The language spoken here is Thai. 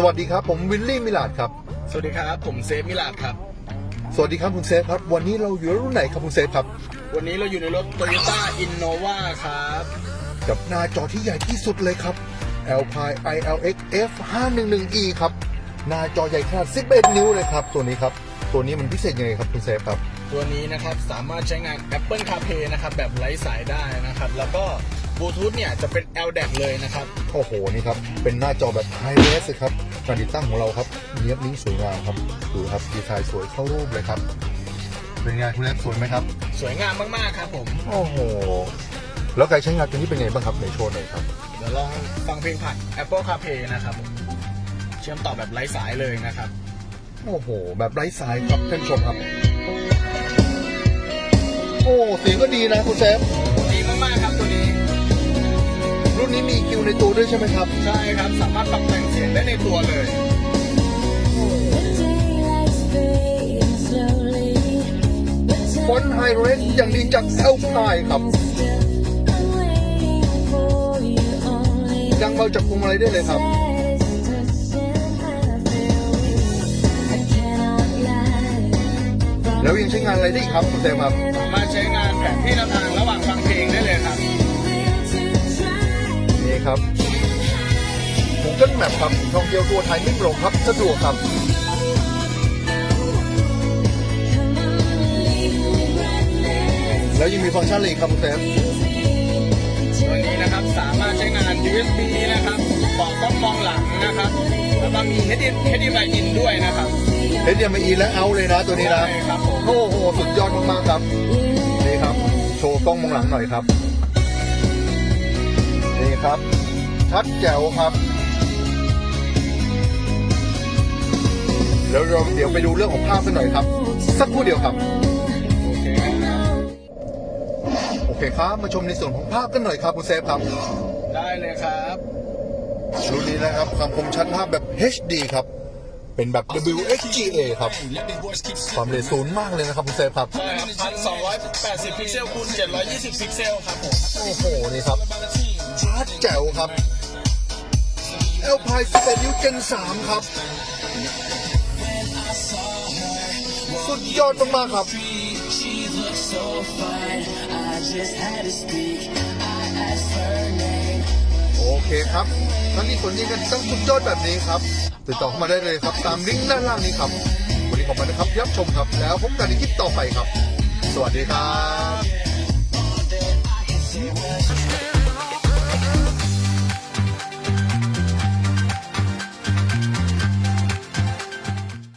สวัสดีครับ ผมวิลลี่มิลาดครับ สวัสดีครับ ผมเซฟมิลาดครับ สวัสดีครับคุณเซฟครับ วันนี้เราอยู่รุ่นไหนครับคุณเซฟครับ วันนี้เราอยู่ในรถ Toyota Innova ครับกับหน้าจอที่ใหญ่ที่สุดเลยครับ Alpine ILX F511E ครับ หน้าจอใหญ่ขนาด 11 นิ้วเลยครับ ตัวนี้ครับ ตัวนี้มันพิเศษยังไงครับคุณเซฟครับ ตัวนี้นะครับสามารถใช้งาน Apple CarPlay นะครับแบบไร้สายได้นะครับ แล้วก็ บลูทูธเนี่ยจะเป็น LDAC เลยนะครับ โอ้โห นี่ครับ เป็นหน้าจอแบบไฮเรสเลยครับการติดตั้งของเราครับเนียบนิ้งสวยงามครับ ดูครับ ดีไซน์สวยเข้ารูปเลยครับ เป็นไงคุณเซฟสวยไหมครับ สวยงามมากๆครับผม โอ้โห แล้วการใช้งานตัวนี้เป็นไงบ้างครับในโชว์หน่อยครับ เดี๋ยวลองฟังเพลงผ่าน Apple CarPlay นะครับ เชื่อมต่อแบบไร้สายเลยนะครับ โอ้โห แบบไร้สายครับท่านผู้ชมครับ โอ้เสียงก็ดีนะคุณเซฟดีม รุ่นนี้มีคิวในตัวด้วยใช่ไหมครับ ใช่ครับ สามารถปรับแต่งเสียงได้ในตัวเลย ฟอนต์ไฮเรสอย่างดีจากเอลพายครับยังเบาจากพวงมาลัยได้เลยครับแล้วยังใช้งานอะไรได้อีกครับคุณเซฟครับสามารถใช้งานแผนที่นำทางระหว่างฟังเพลงได้เลยครับนี่ ครับ Google Map ครับท่องเที่ยวตัวไทยไม่โปร่งครับสะดวกครับแล้วยังมีฟังก์ชันอะไรอีกครับคุณเซฟตัวนี้นะครับสามารถใช้งาน USB นะครับบอกกล้องมองหลังนะครับแล้วก็มี HDMI in ด้วยนะครับเฮดเดียมอีและเอาเลยนะตัวนี้นะใช่ครับผม โอ้โหสุดยอดมากๆครับนี่ครับ โชว์กล้องมองหลังหน่อยครับ นี่ครับ ชัดแจ๋วครับ แล้วเราเดี๋ยวไปดูเรื่องของภาพกันหน่อยครับ สักครู่เดียวครับโอเคครับ โอเคครับ มาชมในส่วนของภาพกันหน่อยครับคุณเซฟครับ ได้เลยครับ รุ่นนี้นะครับความคมชัดภาพแบบ HD ครับ เป็นแบบ WHGA ครับ ความเร็วสูงมากเลยนะครับคุณเซฟครับใช่ครับ พันสองร้อยแปดสิบพิกเซลคูณเจ็ดร้อยยี่สิบพิกเซลครับผมโอ้โห นี่ครับชัดแจ๋วครับ Alpine 11นิ้ว Gen 3ครับ สุดยอดมากๆครับโอเคครับ ท่านที่สนใจกันต้องสุดยอดแบบนี้ครับ ติดต่อเข้ามาได้เลยครับ ตามลิงก์ด้านล่างนี้ครับ วันนี้ขอบคุณนะครับที่รับชมครับ แล้วพบกันในคลิปต่อไปครับ สวัสดีครับ